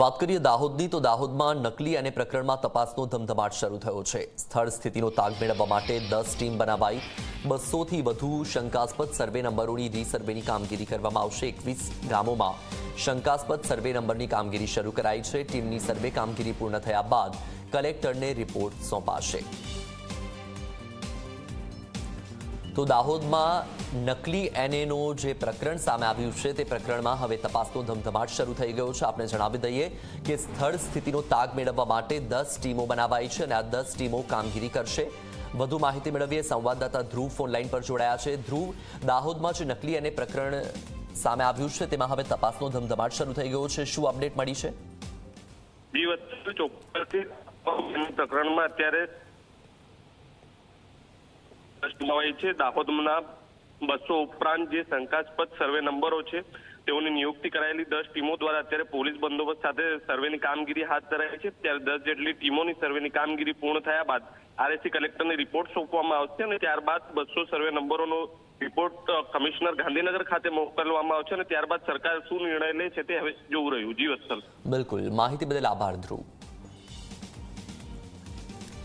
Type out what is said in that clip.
વાત કરીએ દાહોદની, તો દાહોદમાં નકલી અને પ્રકરણમાં તપાસનો ધમધમાટ શરૂ થયો છે. સ્થળ સ્થિતિનો તાગ મેળવવા માટે દસ ટીમ બનાવાઈ. બસોથી વધુ શંકાસ્પદ સર્વે નંબરોની રીસર્વેની કામગીરી કરવામાં આવશે. એકવીસ ગામોમાં શંકાસ્પદ સર્વે નંબરની કામગીરી શરૂ કરાઈ છે. ટીમની સર્વે કામગીરી પૂર્ણ થયા બાદ કલેક્ટરને રિપોર્ટ સોંપાશે. તો દાહોદમાં નકલી એનએનો જે પ્રકરણ સામે આવ્યું છે તે પ્રકરણમાં હવે તપાસનો ધમધમાટ શરૂ થઈ ગયો છે. આપણે જણાવી દઈએ કે સ્થળ સ્થિતિનો તાગ મેળવવા માટે દસ ટીમો બનાવાઈ છે અને આ દસ ટીમો કામગીરી કરશે. વધુ માહિતી મેળવીએ સંવાદદાતા ધ્રુવ ફોનલાઈન પર જોડાયા છે. ધ્રુવ, દાહોદમાં જે નકલી અને પ્રકરણ સામે આવ્યું છે તેમાં હવે તપાસનો ધમધમાટ શરૂ થઈ ગયો છે. શું અપડેટ મળી છે? પ્રકરણમાં અત્યારે નવાઈ છે, દાહોદના બસો ઉપરાંત જે શંકાસ્પદ સર્વે નંબરો છે, તેઓની નિયુક્તિ કરાયેલી દસ ટીમો દ્વારા અત્યારે પોલીસ બંદોબસ્ત સાથે સર્વેની કામગીરી હાથ ધરાઈ છે. ત્યારે દસ જેટલી ટીમોની સર્વેની કામગીરી પૂર્ણ થયા બાદ આરએસી કલેક્ટરને રિપોર્ટ સોંપવામાં આવશે અને ત્યારબાદ બસો સર્વે નંબરોનો રિપોર્ટ કમિશનર ગાંધીનગર ખાતે મોકલવામાં આવશે અને ત્યારબાદ સરકાર શું નિર્ણય લે છે તે હવે જોવું રહ્યું. જી બિલકુલ. માહિતી બદલ આભાર ધ્રુવ.